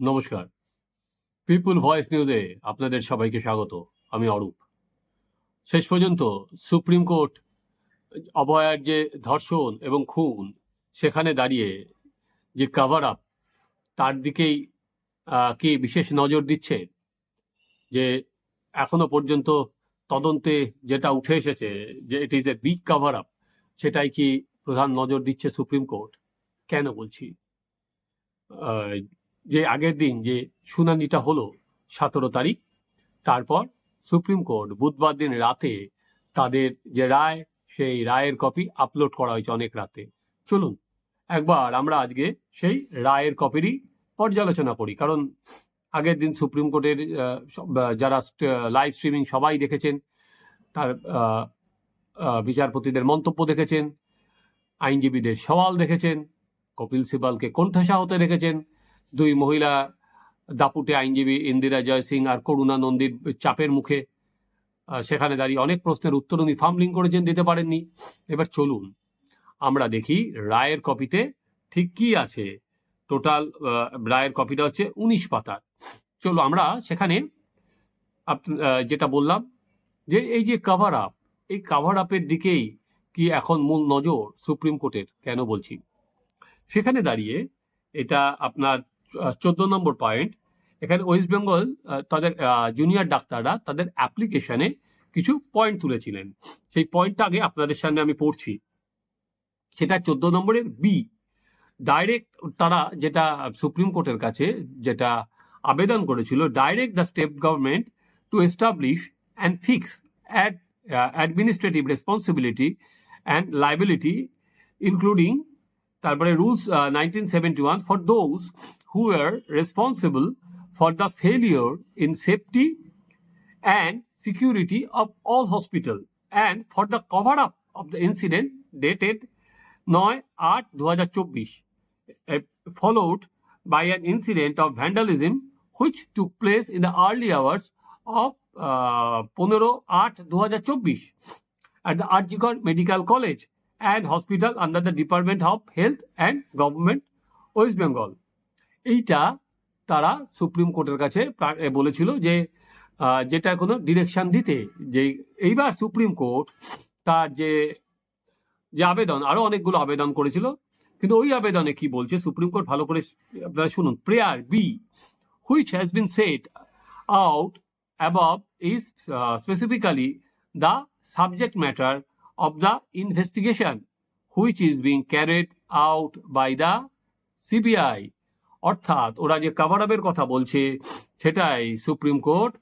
নমস্কার। পিপুল ভয়েস নিউজে আপনাদের সবাইকে স্বাগত। আমি অরূপ। শেষ পর্যন্ত সুপ্রিম কোর্ট অভয়ার যে ধর্ষণ এবং খুন, সেখানে দাঁড়িয়ে যে কাভার আপ তার দিকেই কি বিশেষ নজর দিচ্ছে? যে এখনও পর্যন্ত তদন্তে যেটা উঠে এসেছে, যে it is a big cover up সেটাই কি প্রধান নজর দিচ্ছে সুপ্রিম কোর্ট কেন বলছি? যে আগের দিন যে শুনানিটা হলো সতেরো তারিখ, তারপর সুপ্রিম কোর্ট বুধবার দিন রাতে তাদের যে রায়, সেই রায়ের কপি আপলোড করা হয়েছে অনেক রাতে। চলুন, একবার আমরা আজকে সেই রায়ের কপিরই পর্যালোচনা করি। কারণ আগের দিন সুপ্রিম কোর্টের যারা লাইভ স্ট্রিমিং সবাই দেখেছেন, তার বিচারপতিদের মন্তব্য দেখেছেন, আইনজীবীদের সওয়াল দেখেছেন, কপিল সিবালকে কোণঠাসা হতে দেখেছেন দুই মহিলা দাপুটে আইনজীবী ইন্দিরা জয়সিং আর করুণা নন্দীর চাপের মুখে সেখানে দাঁড়িয়ে অনেক প্রশ্নের উত্তর উনি ফার্মলিং করেছেন, দিতে পারেননি। এবার চলুন, আমরা দেখি রায়ের কপিতে ঠিক কি আছে। টোটাল রায়ের কপিটা হচ্ছে উনিশ পাতার। চলো আমরা সেখানে যেটা বললাম যে এই যে কাভার আপ এই কাভার আপের দিকেই কি এখন মূল নজর সুপ্রিম কোর্টের? কেন বলছি? সেখানে দাঁড়িয়ে এটা আপনার চোদ্দ নম্বর পয়েন্ট এখানে ওয়েস্ট বেঙ্গল তাদের জুনিয়র ডাক্তাররা তাদের অ্যাপ্লিকেশনে কিছু পয়েন্ট তুলেছিলেন। সেই পয়েন্টটা আগে আপনাদের সামনে আমি পড়ছি। সেটা চোদ্দ নম্বরের বি ডাইরেক্ট তারা যেটা সুপ্রিম কোর্টের কাছে যেটা আবেদন করেছিল direct the state government to establish and fix ad administrative responsibility and liability including তারপরে rules nineteen seventy one for those responsible for the failure in safety and security of all hospital and for the cover up of the incident dated নয় আট দু হাজার চব্বিশ followed by an incident of vandalism which took place in the early hours of uh, পনেরো আট দু হাজার চব্বিশ at the Arjikar Medical College and Hospital under the Department of Health and Government West Bengal এইটা তারা supreme কোর্টের কাছে বলেছিল যে যেটা কোনো ডিরেকশন দিতে, যে এইবার সুপ্রিম কোর্ট তার যে যে আবেদন, আরও অনেকগুলো আবেদন করেছিল। কিন্তু ওই আবেদনে কি বলছে? সুপ্রিম কোর্ট ভালো করে আপনারা শুনুন, prayer B which has been set out above is specifically the subject matter of the investigation which is being carried out by the CBI অর্থাৎ ওরা যে কাভার আপের কথা বলছে, সেটাই সুপ্রিম কোর্ট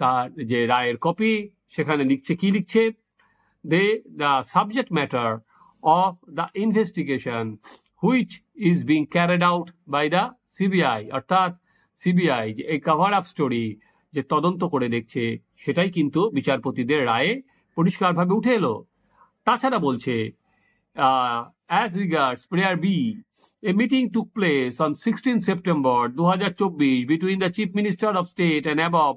তার যে রায়ের কপি সেখানে লিখছে, কি লিখছে? They the subject matter of the investigation which is being carried out by the CBI অর্থাৎ সিবিআই যে এই কাভার আপ স্টোরি যে তদন্ত করে দেখছে, সেটাই কিন্তু বিচারপতিদের রায়ে পরিষ্কারভাবে উঠে এলো। তাছাড়া বলছে as regards prayer B a meeting took place on sixteen September দু হাজার চব্বিশ between the chief minister of state and above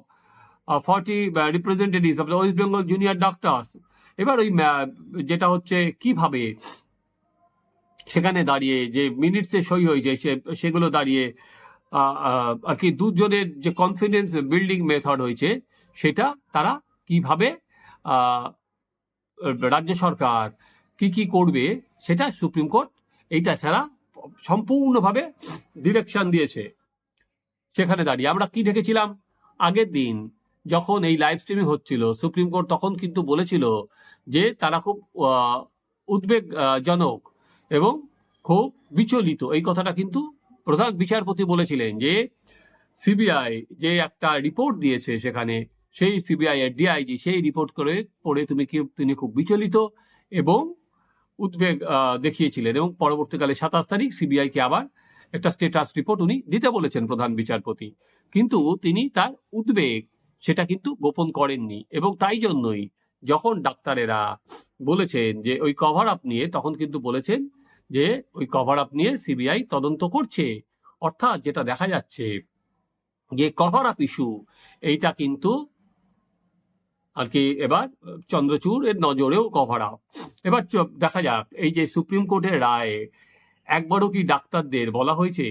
forty representatives of the West Bengal junior doctors এবার ওই যেটা হচ্ছে কীভাবে সেখানে দাঁড়িয়ে যে মিনিটসে সই হয়েছে সেগুলো দাঁড়িয়ে আর কি দুজনের যে কনফিডেন্স বিল্ডিং মেথড হয়েছে সেটা তারা কীভাবে রাজ্য সরকার কি কি করবে সেটা সুপ্রিম কোর্ট এইটা ছাড়া সম্পূর্ণভাবে ডিরেকশন দিয়েছে। সেখানে দাঁড়িয়ে আমরা কি দেখেছিলাম? আগের দিন যখন এই লাইভ স্ট্রিমিং হচ্ছিল, সুপ্রিম কোর্ট তখন কিন্তু বলেছিল যে তারা খুব উদ্বেগজনক এবং খুব বিচলিত। এই কথাটা কিন্তু প্রধান বিচারপতি বলেছিলেন যে সিবিআই যে একটা রিপোর্ট দিয়েছে সেখানে, সেই সিবিআই এর ডিআইজি সেই রিপোর্ট করে, পড়ে তুমি কি তিনি খুব বিচলিত এবং উদ্বেগ দেখিয়েছিলেন এবং পরবর্তীকালে সাতাশ তারিখ সিবিআইকে আবার একটা স্টেটাস রিপোর্ট উনি দিতে বলেছেন প্রধান বিচারপতি। কিন্তু তিনি তার উদ্বেগ সেটা কিন্তু গোপন করেননি এবং তাই জন্যই যখন ডাক্তারেরা বলেছেন যে ওই কভার আপ নিয়ে, তখন কিন্তু বলেছেন যে ওই কভার আপ নিয়ে সিবিআই তদন্ত করছে। অর্থাৎ যেটা দেখা যাচ্ছে যে কভার আপ ইস্যু এইটা কিন্তু আর কি এবার, চন্দ্রচূড় এর নজরেও কভার আপ এবার দেখা যাক, এই যে সুপ্রিম কোর্টের রায়ে, একবারও কি ডাক্তারদের বলা হয়েছে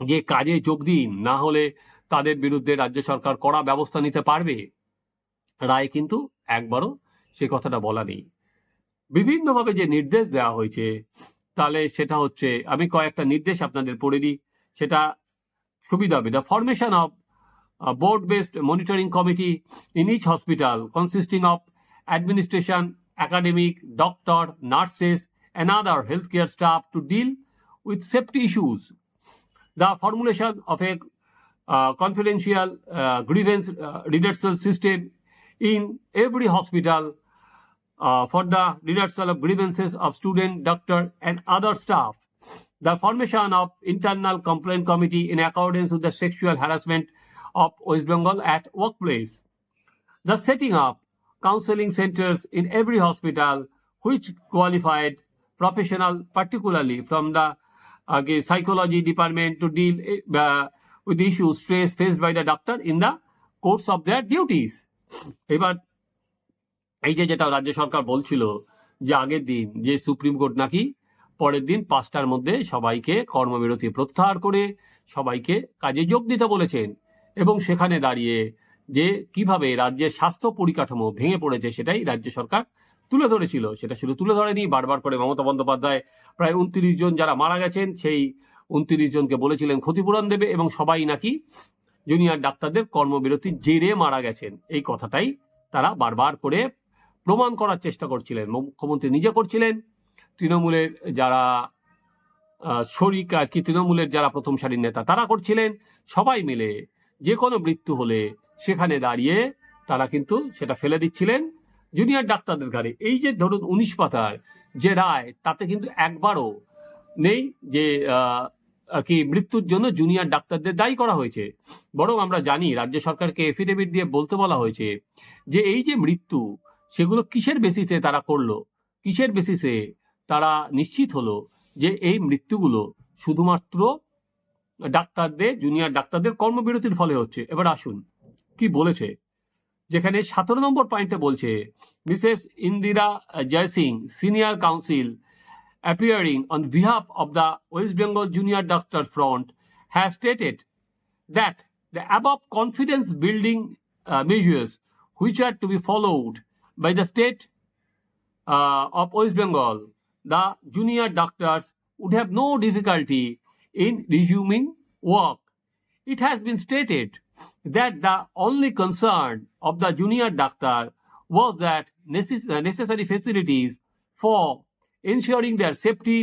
যে কাজে যোগ দিন, না হলে তাদের বিরুদ্ধে রাজ্য সরকার কড়া ব্যবস্থা নিতে পারবে? রায় কিন্তু একবারও সে কথাটা বলা নেই। বিভিন্নভাবে যে নির্দেশ দেওয়া হয়েছে, তাহলে সেটা হচ্ছে, আমি কয়েকটা নির্দেশ আপনাদের পড়ে দিই। সেটা সুবিধা হবে। The formation of board based monitoring committee in each hospital consisting of administration, academic, doctor, nurses, and other healthcare staff to deal with safety issues. The formulation of a uh, confidential uh, grievance uh, redressal system in every hospital uh, for the redressal of grievances of student, doctor, and other staff. The formation of internal complaint committee in accordance with the sexual harassment of West Bengal at workplace. The setting up counseling centers in every hospital which qualified professional, particularly from the uh, psychology department to deal uh, with the issues stress faced by the doctor in the course of their duties. এবার এই যে যেটা রাজ্য সরকার বলছিল যে আগের দিন যে সুপ্রিম কোর্ট নাকি পরের দিন পাঁচটার মধ্যে সবাইকে কর্মবিরতি প্রত্যাহার করে সবাইকে কাজে যোগ দিতে বলেছেন এবং সেখানে দাঁড়িয়ে যে কীভাবে রাজ্যের স্বাস্থ্য পরিকাঠামো ভেঙে পড়েছে সেটাই রাজ্য সরকার তুলে ধরেছিল। সেটা শুধু তুলে ধরেনি, বারবার করে মমতা বন্দ্যোপাধ্যায় প্রায় উনত্রিশ জন যারা মারা গেছেন, সেই উনত্রিশ জনকে বলেছিলেন ক্ষতিপূরণ দেবে এবং সবাই নাকি জুনিয়র ডাক্তারদের কর্মবিরতি জেরে মারা গেছেন। এই কথাটাই তারা বারবার করে প্রমাণ করার চেষ্টা করছিলেন। মুখ্যমন্ত্রী নিজে করছিলেন। তৃণমূলের যারা শরিক আর কি, তৃণমূলের যারা প্রথম সারির নেতা, তারা করছিলেন। সবাই মিলে যে কোনো মৃত্যু হলে সেখানে দাঁড়িয়ে তারা কিন্তু সেটা ফেলে দিচ্ছিলেন। জুনিয়র ডাক্তারদের ঘাড়ে। এই যে ধরুন উনিশ পাতার যে রায়, তাতে কিন্তু একবারও নেই যে আর কি মৃত্যুর জন্য জুনিয়র ডাক্তারদের দায়ী করা হয়েছে। বরং আমরা জানি, রাজ্য সরকারকে এফিডেভিট দিয়ে বলতে বলা হয়েছে যে, এই যে মৃত্যু, সেগুলো কিসের বেসিসে তারা করল? কিসের বেসিসে তারা নিশ্চিত হলো যে, এই মৃত্যুগুলো শুধুমাত্র ডাক্তারদের জুনিয়র ডাক্তারদের কর্মবিরতির ফলে হচ্ছে। এবার আসুন, কি বলেছে? যেখানে সতেরো নম্বর পয়েন্টে বলছে, Mrs Indira Jaising senior counsel appearing on behalf of the West Bengal junior doctor front has stated that the above confidence building measures which are to be followed by the state of West Bengal the junior doctor would have no difficulty in resuming work. It has been stated that the only concern of the junior doctor was that necess- uh, necessary facilities for ensuring their safety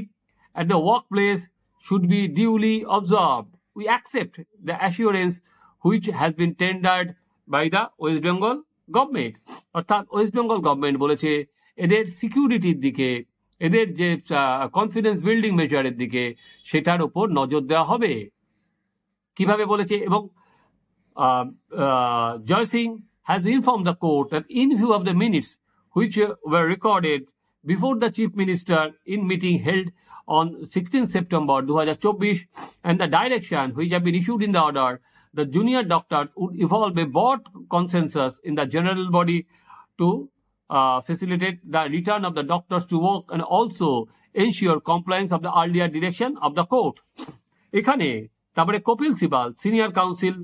at the workplace should be duly observed. We accept the assurance which has been tendered by the West Bengal government. অর্থাৎ West Bengal government বলেছে এদের সিকিউরিটির দিকে এদের যে confidence building মেজারের দিকে সেটার উপর নজর দেওয়া হবে। কীভাবে বলেছে? এবং Jaising has inform the court that in view of the minutes which were recorded before the chief minister in meeting held on sixteen September দু হাজার চব্বিশ and the direction which have been issued in the order the junior doctor would evolve a broad consensus in the general body to uh, facilitate the return of the doctors to work and also ensure compliance of the earlier direction of the court. এখানে তারপরে Kapil Sibal senior counsel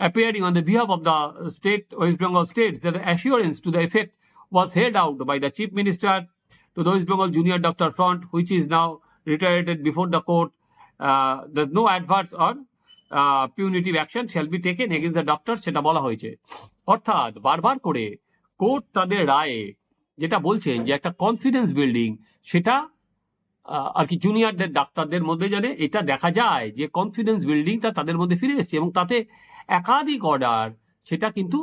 appearing on the behalf of the state West Bengal states that the assurance to the effect was held out by the chief minister to the West Bengal Junior Doctor Front, which is now reiterated before the court uh, that no adverse or uh, punitive action shall be taken against the doctor সেটা বলা হয়েছে অর্থাৎ বারবার করে court তাদের রায়ে যেটা বলছেন যে একটা কনফিডেন্স বিল্ডিং সেটা আর কি জুনিয়রদের ডাক্তারদের মধ্যে জানে এটা দেখা যায় যে কনফিডেন্স বিল্ডিংটা তাদের মধ্যে ফিরে এসেছে এবং তাতে একাধিক অর্ডার সেটা কিন্তু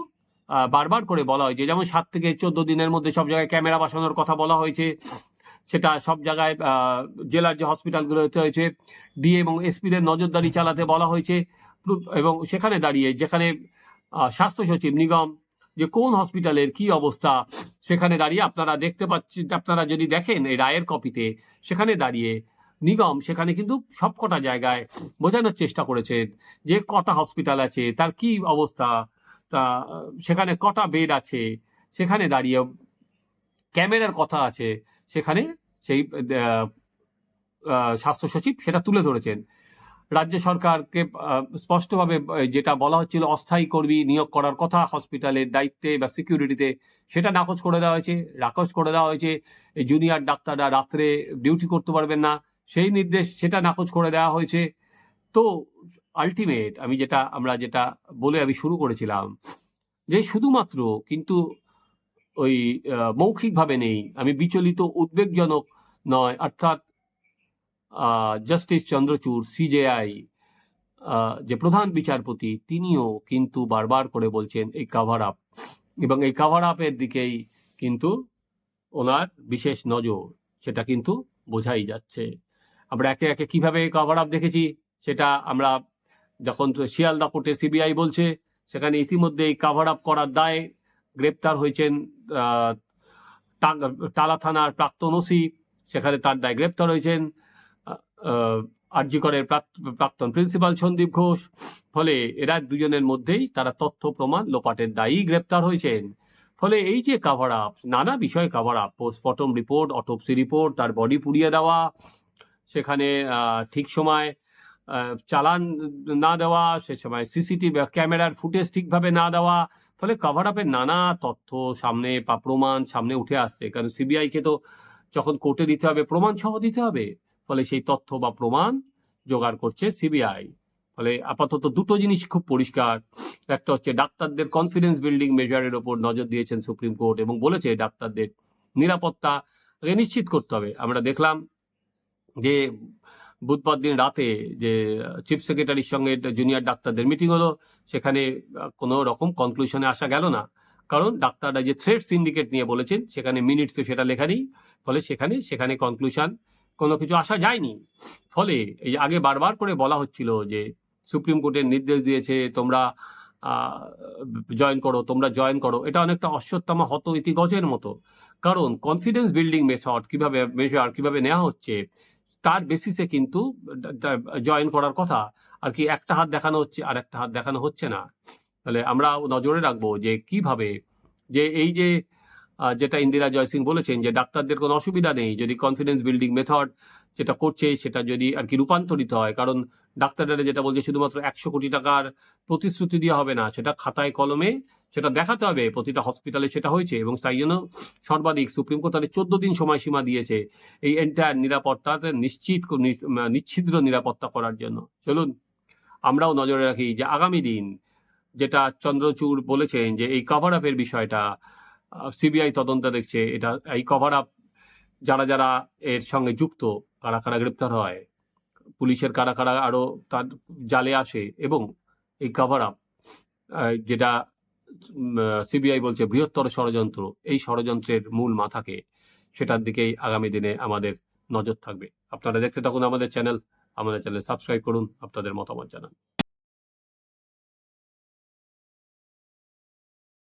বারবার করে বলা হয়েছে। যেমন সাত থেকে চোদ্দ দিনের মধ্যে সব জায়গায় ক্যামেরা বসানোর কথা বলা হয়েছে। সেটা সব জায়গায় জেলার যে হসপিটালগুলোতে হয়েছে ডিএ এবং এসপিদের নজরদারি চালাতে বলা হয়েছে। এবং সেখানে দাঁড়িয়ে যেখানে স্বাস্থ্য সচিব নিগম যে কোন হসপিটালের কি অবস্থা, সেখানে দাঁড়িয়ে আপনারা দেখতে পাচ্ছেন আপনারা যদি দেখেন এই রায়ের কপিতে সেখানে দাঁড়িয়ে নিগম সেখানে কিন্তু সবকটা জায়গায় বোঝানোর চেষ্টা করেছেন যে কটা হসপিটাল আছে, তার কি অবস্থা, তা, সেখানে কটা বেড আছে, সেখানে দাঁড়িয়ে ক্যামেরার কথা আছে, সেখানে সেই স্বাস্থ্য সচিব সেটা তুলে ধরেছেন। রাজ্য সরকারকে স্পষ্টভাবে যেটা বলা হচ্ছিল অস্থায়ী কর্মী নিয়োগ করার কথা, হসপিটালের দায়িত্বে বা সিকিউরিটিতে, সেটা নাকচ করে দেওয়া হয়েছে, নাকচ করে দেওয়া হয়েছে। জুনিয়র ডাক্তাররা রাত্রে ডিউটি করতে পারবেন না, সেই নির্দেশ সেটা নাকচ করে দেওয়া হয়েছে। তো আলটিমেট আমি যেটা, আমরা যেটা বলে আমি শুরু করেছিলাম, যে শুধুমাত্র কিন্তু ওই মৌখিকভাবে নেই, আমি বিচলিত, উদ্বেগজনক নয়, অর্থাৎ জাস্টিস চন্দ্রচূড় সিজেআই যে প্রধান বিচারপতি, তিনিও কিন্তু বারবার করে বলছেন এই কাভার আপ এবং এই কাভার আপের দিকেই কিন্তু ওনার বিশেষ নজর, সেটা কিন্তু বোঝাই যাচ্ছে। আমরা একে একে কীভাবে কাভার আপ দেখেছি, সেটা আমরা যখন শিয়ালদা কোর্টে সিবিআই বলছে, সেখানে ইতিমধ্যে এই কাভার আপ করার দায়ে গ্রেপ্তার হয়েছেন টালা থানার প্রাক্তন ওসি, সেখানে তার দায় গ্রেপ্তার হয়েছেন। আরজিকরের প্রাক্তন প্রিন্সিপাল সন্দীপ ঘোষ। ফলে এরা দুজনের মধ্যেই তারা তথ্য প্রমাণ লোপাটের দায়ী গ্রেপ্তার হয়েছেন। ফলে এই যে কাভার আপ নানা বিষয় cover up postmortem report autopsy report তার বডি পুড়িয়ে দেওয়া, সেখানে ঠিক সময় চালান না দেওয়া, সে সময় সিসিটিভি ক্যামেরার ফুটেজ ঠিকভাবে না দেওয়া, ফলে কাভার আপের নানা তথ্য সামনে প্রমাণ সামনে উঠে আসছে। কারণ সিবিআইকে তো যখন কোর্টে দিতে হবে প্রমাণ সহ দিতে হবে। ফলে সেই তথ্য বা প্রমাণ জোগাড় করছে সিবিআই। ফলে আপাতত দুটো জিনিস খুব পরিষ্কার। একটা হচ্ছে ডাক্তারদের কনফিডেন্স বিল্ডিং মেজারের ওপর নজর দিয়েছেন সুপ্রিম কোর্ট এবং বলেছে ডাক্তারদের নিরাপত্তা নিশ্চিত করতে হবে। আমরা দেখলাম যে বুধবার দিন রাতে যে চিফ সেক্রেটারির সঙ্গে জুনিয়র ডাক্তারদের মিটিং হলো, সেখানে কোনো রকম কনক্লুশনে আসা গেল না। কারণ ডাক্তাররা যে থ্রেড সিন্ডিকেট নিয়ে বলেছেন, সেখানে মিনিটসে সেটা লেখা নেই। ফলে সেখানে সেখানে কনক্লুশন কোনো কিছু আসা যায়নি। ফলে এই আগে বারবার করে বলা হচ্ছিল যে, সুপ্রিম কোর্টের নির্দেশ দিয়েছে, তোমরা জয়েন করো, তোমরা জয়েন করো। এটা অনেকটা অশ্বত্থামা হত ইতি গজের মতো। কারণ কনফিডেন্স বিল্ডিং মেথড কীভাবে মেজার কীভাবে নেওয়া হচ্ছে, তার বেসিসে কিন্তু জয়েন করার কথা। আর কি একটা হাত দেখানো হচ্ছে, আর একটা হাত দেখানো হচ্ছে না। তাহলে আমরা নজরে রাখব যে, কীভাবে যে, এই যে যেটা ইন্দিরা জয়সিং বলেছেন যে ডাক্তারদের কোনো অসুবিধা নেই, যদি কনফিডেন্স বিল্ডিং মেথড যেটা করছে সেটা যদি আর কি রূপান্তরিত হয়, কারণ ডাক্তাররা যেটা বলছে শুধুমাত্র একশো কোটি টাকার প্রতিশ্রুতি দেওয়া হবে না, সেটা খাতায় কলমে সেটা দেখাতে হবে, প্রতিটা হসপিটালে সেটা হয়েছে এবং তাই জন্য সর্বাধিক সুপ্রিম কোর্ট তাদের চোদ্দ দিন সময়সীমা দিয়েছে এই এন্টায়ার নিরাপত্তাতে নিশ্চিত নিচ্ছিদ্র নিরাপত্তা করার জন্য। চলুন, আমরাও নজরে রাখি যে আগামী দিন যেটা চন্দ্রচূড় বলেছেন যে এই কভার আপের বিষয়টা সিবিআই তদন্ত দেখছে এটা, এই কভার আপ যারা যারা এর সঙ্গে যুক্ত, কারা কারা গ্রেপ্তার হয়, পুলিশের কারা কারা আরও তার জালে আসে, এবং এই কভার আপ যেটা সিবিআই বলছে বৃহত্তর ষড়যন্ত্র, এই ষড়যন্ত্রের মূল মাথাকে সেটার দিকেই আগামী দিনে আমাদের নজর থাকবে। আপনারা দেখতে থাকুন আমাদের চ্যানেল আমাদের চ্যানেল সাবস্ক্রাইব করুন, আপনাদের মতামত জানান।